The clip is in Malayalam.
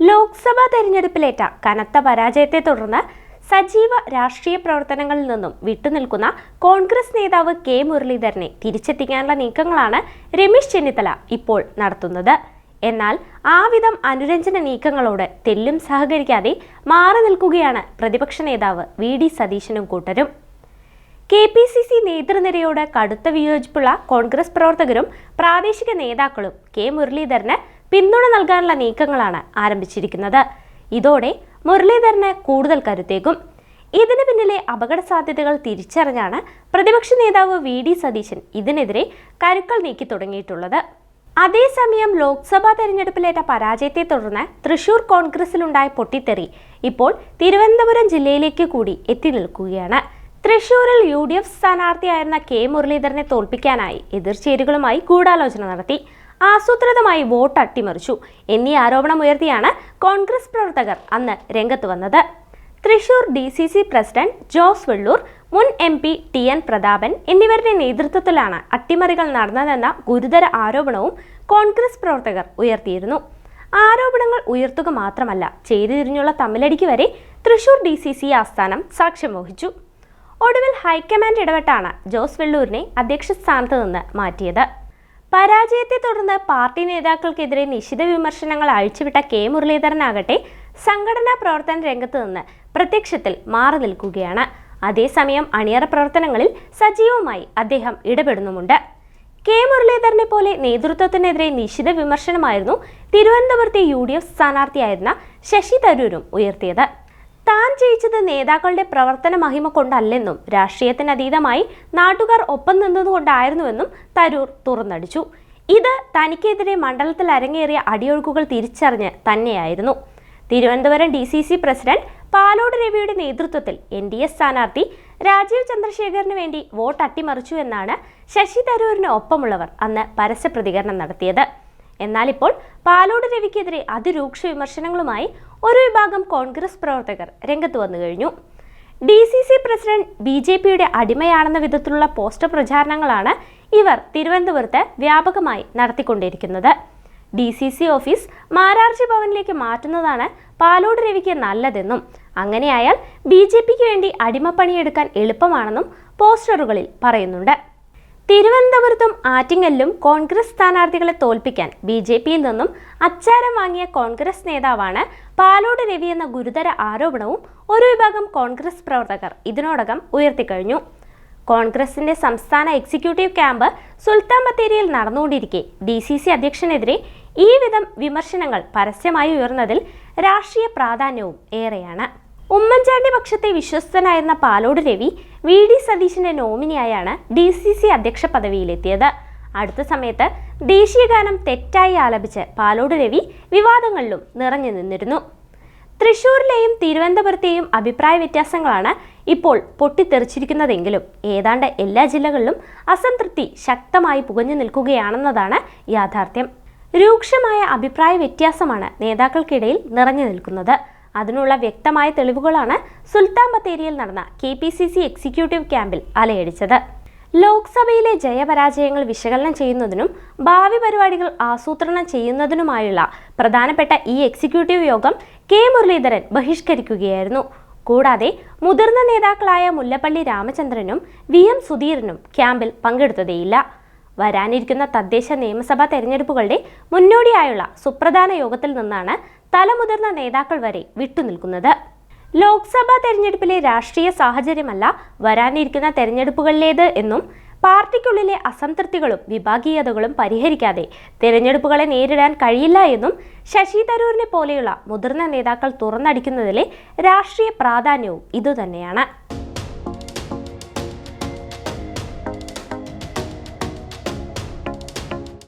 ലോക്സഭാ തെരഞ്ഞെടുപ്പിലേറ്റ കനത്ത പരാജയത്തെ തുടർന്ന് സജീവ രാഷ്ട്രീയ പ്രവർത്തനങ്ങളിൽ നിന്നും വിട്ടുനിൽക്കുന്ന കോൺഗ്രസ് നേതാവ് കെ മുരളീധരനെ തിരിച്ചെത്തിക്കാനുള്ള നീക്കങ്ങളാണ് രമേശ് ചെന്നിത്തല ഇപ്പോൾ നടത്തുന്നത്. എന്നാൽ ആവിധം അനുരഞ്ജന നീക്കങ്ങളോട് തെല്ലും സഹകരിക്കാതെ മാറി നിൽക്കുകയാണ് പ്രതിപക്ഷ നേതാവ് വി ഡി സതീശനും കൂട്ടരും. കെ പി സി സി നേതൃനിരയോട് കടുത്ത വിയോജിപ്പുള്ള കോൺഗ്രസ് പ്രവർത്തകരും പ്രാദേശിക നേതാക്കളും കെ മുരളീധരന് പിന്തുണ നൽകാനുള്ള നീക്കങ്ങളാണ് ആരംഭിച്ചിരിക്കുന്നത്. ഇതോടെ മുരളീധരന് കൂടുതൽ കരുത്തേക്കും ഇതിന് പിന്നിലെ അപകട സാധ്യതകൾ തിരിച്ചറിഞ്ഞാണ് പ്രതിപക്ഷ നേതാവ് വി ഡി സതീശൻ ഇതിനെതിരെ കരുക്കൾ നീക്കി തുടങ്ങിയിട്ടുള്ളത്. അതേസമയം ലോക്സഭാ തെരഞ്ഞെടുപ്പിലേറ്റ പരാജയത്തെ തുടർന്ന് തൃശൂർ കോൺഗ്രസിലുണ്ടായ പൊട്ടിത്തെറി ഇപ്പോൾ തിരുവനന്തപുരം ജില്ലയിലേക്ക് കൂടി എത്തി നിൽക്കുകയാണ്. തൃശൂരിൽ യു ഡി എഫ് സ്ഥാനാർത്ഥിയായിരുന്ന കെ മുരളീധരനെ തോൽപ്പിക്കാനായി എതിർചേരികളുമായി ഗൂഢാലോചന നടത്തി. ആസൂത്രിതമായി വോട്ട് അട്ടിമറിച്ചു. എന്നീ ആരോപണം ഉയർത്തിയാണ് കോൺഗ്രസ് പ്രവർത്തകർ അന്ന് രംഗത്ത് വന്നത്. Thrissur D C C president Jose Vellur മുൻ M P T N Prathapan എന്നിവരുടെ നേതൃത്വത്തിലാണ് അട്ടിമറികൾ നടന്നതെന്ന ഗുരുതര ആരോപണവും കോൺഗ്രസ് പ്രവർത്തകർ ഉയർത്തിയിരുന്നു. ആരോപണങ്ങൾ ഉയർത്തുക മാത്രമല്ല ചേരിതിരിഞ്ഞുള്ള തമ്മിലടിക്ക് വരെ തൃശൂർ ഡി സി സി ആസ്ഥാനം സാക്ഷ്യം വഹിച്ചു. ഒടുവിൽ ഹൈക്കമാൻഡ് ഇടപെട്ടാണ് ജോസ് വെള്ളൂരിനെ അധ്യക്ഷ സ്ഥാനത്ത് നിന്ന് മാറ്റിയത്. പരാജയത്തെ തുടർന്ന് പാർട്ടി നേതാക്കൾക്കെതിരെ നിശിത വിമർശനങ്ങൾ അഴിച്ചുവിട്ട കെ മുരളീധരനാകട്ടെ സംഘടനാ പ്രവർത്തന രംഗത്ത് നിന്ന് പ്രത്യക്ഷത്തിൽ മാറി നിൽക്കുകയാണ്. അതേസമയം അണിയറ പ്രവർത്തനങ്ങളിൽ സജീവമായി അദ്ദേഹം ഇടപെടുന്നുമുണ്ട്. കെ മുരളീധരനെ പോലെ നേതൃത്വത്തിനെതിരെ നിശിത വിമർശനമായിരുന്നു തിരുവനന്തപുരത്തെ യു ഡി എഫ് സ്ഥാനാർത്ഥിയായിരുന്ന ശശി തരൂരും ഉയർത്തിയത്. ജയിച്ചത് നേതാക്കളുടെ പ്രവർത്തന മഹിമ കൊണ്ടല്ലെന്നും രാഷ്ട്രീയത്തിനതീതമായി നാട്ടുകാർ ഒപ്പം നിന്നതുകൊണ്ടായിരുന്നുവെന്നും തരൂർ തുറന്നടിച്ചു. ഇത് തനിക്കെതിരെ മണ്ഡലത്തിൽ അരങ്ങേറിയ അടിയൊഴുക്കുകൾ തിരിച്ചറിഞ്ഞ് തന്നെയായിരുന്നു. Thiruvananthapuram D C C president Palode രവിയുടെ നേതൃത്വത്തിൽ എൻ ഡി എ സ്ഥാനാർത്ഥി രാജീവ് ചന്ദ്രശേഖറിന് വേണ്ടി വോട്ട് അട്ടിമറിച്ചു എന്നാണ് ശശി തരൂരിന് ഒപ്പമുള്ളവർ അന്ന് പരസ്യ പ്രതികരണം നടത്തിയത്. എന്നാൽ ഇപ്പോൾ പാലോട് രവിക്കെതിരെ അതിരൂക്ഷ വിമർശനങ്ങളുമായി ഒരു വിഭാഗം കോൺഗ്രസ് പ്രവർത്തകർ രംഗത്ത് വന്നു കഴിഞ്ഞു. D C C president B J പിയുടെ അടിമയാണെന്ന വിധത്തിലുള്ള പോസ്റ്റർ പ്രചാരണങ്ങളാണ് ഇവർ തിരുവനന്തപുരത്ത് വ്യാപകമായി നടത്തിക്കൊണ്ടിരിക്കുന്നത്. D C C office Mararji ഭവനിലേക്ക് മാറ്റുന്നതാണ് പാലോട് രവിക്ക് നല്ലതെന്നും അങ്ങനെയായാൽ ബി ജെ പിക്ക് വേണ്ടി അടിമപ്പണിയെടുക്കാൻ എളുപ്പമാണെന്നും പോസ്റ്ററുകളിൽ പറയുന്നുണ്ട്. തിരുവനന്തപുരത്തും ആറ്റിങ്ങലിലും കോൺഗ്രസ് സ്ഥാനാർത്ഥികളെ തോൽപ്പിക്കാൻ ബി ജെ പിയിൽ നിന്നും അച്ചാരം വാങ്ങിയ കോൺഗ്രസ് നേതാവാണ് പാലോട് രവി എന്ന ഗുരുതര ആരോപണവും ഒരു വിഭാഗം കോൺഗ്രസ് പ്രവർത്തകർ ഇതിനോടകം ഉയർത്തിക്കഴിഞ്ഞു. കോൺഗ്രസിന്റെ സംസ്ഥാന എക്സിക്യൂട്ടീവ് ക്യാമ്പ് സുൽത്താൻ ബത്തേരിയിൽ നടന്നുകൊണ്ടിരിക്കെ. ഡി സി സി അധ്യക്ഷനെതിരെ ഈ വിധം വിമർശനങ്ങൾ പരസ്യമായി ഉയർന്നതിൽ രാഷ്ട്രീയ പ്രാധാന്യവും ഏറെയാണ്. ഉമ്മൻചാണ്ടി പക്ഷത്തെ വിശ്വസ്തനായിരുന്ന പാലോട് രവി വി ഡി സതീശിന്റെ നോമിനിയായാണ് ഡി സി സി അധ്യക്ഷ പദവിയിലെത്തിയത്. അടുത്ത സമയത്ത് ദേശീയഗാനം തെറ്റായി ആലപിച്ച് പാലോട് രവി വിവാദങ്ങളിലും നിറഞ്ഞു നിന്നിരുന്നു. തൃശൂരിലെയും തിരുവനന്തപുരത്തെയും അഭിപ്രായ വ്യത്യാസങ്ങളാണ് ഇപ്പോൾ പൊട്ടിത്തെറിച്ചിരിക്കുന്നതെങ്കിലും ഏതാണ്ട് എല്ലാ ജില്ലകളിലും അസംതൃപ്തി ശക്തമായി പുകഞ്ഞു നിൽക്കുകയാണെന്നതാണ് യാഥാർത്ഥ്യം. രൂക്ഷമായ അഭിപ്രായ വ്യത്യാസമാണ് നേതാക്കൾക്കിടയിൽ നിറഞ്ഞു നിൽക്കുന്നത്. അതിനുള്ള വ്യക്തമായ തെളിവുകളാണ് സുൽത്താൻ ബത്തേരിയിൽ നടന്ന K P C C executive ക്യാമ്പിൽ അലയടിച്ചത്. ലോക്സഭയിലെ ജയപരാജയങ്ങൾ വിശകലനം ചെയ്യുന്നതിനും ഭാവി പരിപാടികൾ ആസൂത്രണം ചെയ്യുന്നതിനുമായുള്ള പ്രധാനപ്പെട്ട ഈ എക്സിക്യൂട്ടീവ് യോഗം കെ മുരളീധരൻ ബഹിഷ്കരിക്കുകയായിരുന്നു. കൂടാതെ മുതിർന്ന നേതാക്കളായ മുല്ലപ്പള്ളി രാമചന്ദ്രനും വി എം സുധീരനും ക്യാമ്പിൽ പങ്കെടുത്തതേയില്ല. വരാനിരിക്കുന്ന തദ്ദേശ നിയമസഭാ തെരഞ്ഞെടുപ്പുകളുടെ മുന്നോടിയായുള്ള സുപ്രധാന യോഗത്തിൽ നിന്നാണ് തലമുതിർന്ന നേതാക്കൾ വരെ വിട്ടുനിൽക്കുന്നത്. ലോക്സഭാ തെരഞ്ഞെടുപ്പിലെ രാഷ്ട്രീയ സാഹചര്യമല്ല വരാനിരിക്കുന്ന തെരഞ്ഞെടുപ്പുകളിലേത് എന്നും പാർട്ടിക്കുള്ളിലെ അസംതൃപ്തികളും വിഭാഗീയതകളും പരിഹരിക്കാതെ തെരഞ്ഞെടുപ്പുകളെ നേരിടാൻ കഴിയില്ല എന്നും ശശി തരൂരിനെ പോലെയുള്ള മുതിർന്ന നേതാക്കൾ തുറന്നടിക്കുന്നതിലെ രാഷ്ട്രീയ പ്രാധാന്യവും ഇതുതന്നെയാണ്.